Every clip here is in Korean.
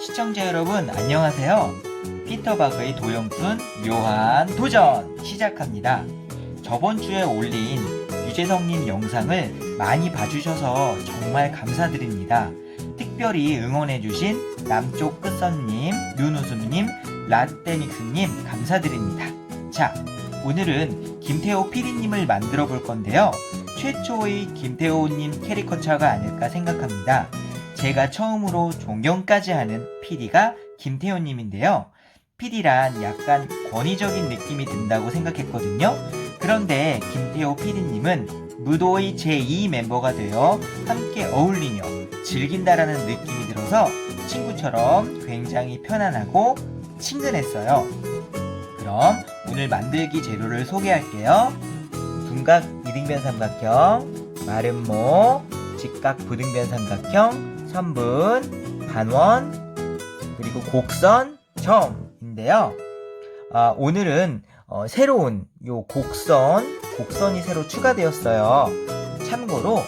시청자 여러분 안녕하세요. 피터박의 도영순 묘한 도전 시작합니다. 저번 주에 올린 유재성님 영상을 많이 봐주셔서 정말 감사드립니다. 특별히 응원해주신 남쪽 끝선님, 윤우수님, 라떼믹스님 감사드립니다. 자, 오늘은 김태호 PD님을 만들어 볼 건데요. 최초의 김태호님 캐리커처가 아닐까 생각합니다. 제가 처음으로 존경까지 하는 PD가 김태호님인데요. PD란 약간 권위적인 느낌이 든다고 생각했거든요. 그런데 김태호 PD님은 무도의 제2 멤버가 되어 함께 어울리며 즐긴다라는 느낌이 들어서 친구처럼 굉장히 편안하고 친근했어요. 그럼 오늘 만들기 재료를 소개할게요. 둔각 이등변 삼각형, 마름모, 직각 부등변 삼각형, 선분, 반원, 그리고 곡선, 점인데요. 아, 오늘은 어, 새로운 요 곡선, 곡선이 새로 추가되었어요. 참고로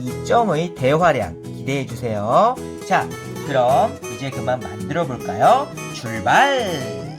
이 점의 대화량 기대해 주세요. 자, 그럼 이제 그만 만들어 볼까요? 출발!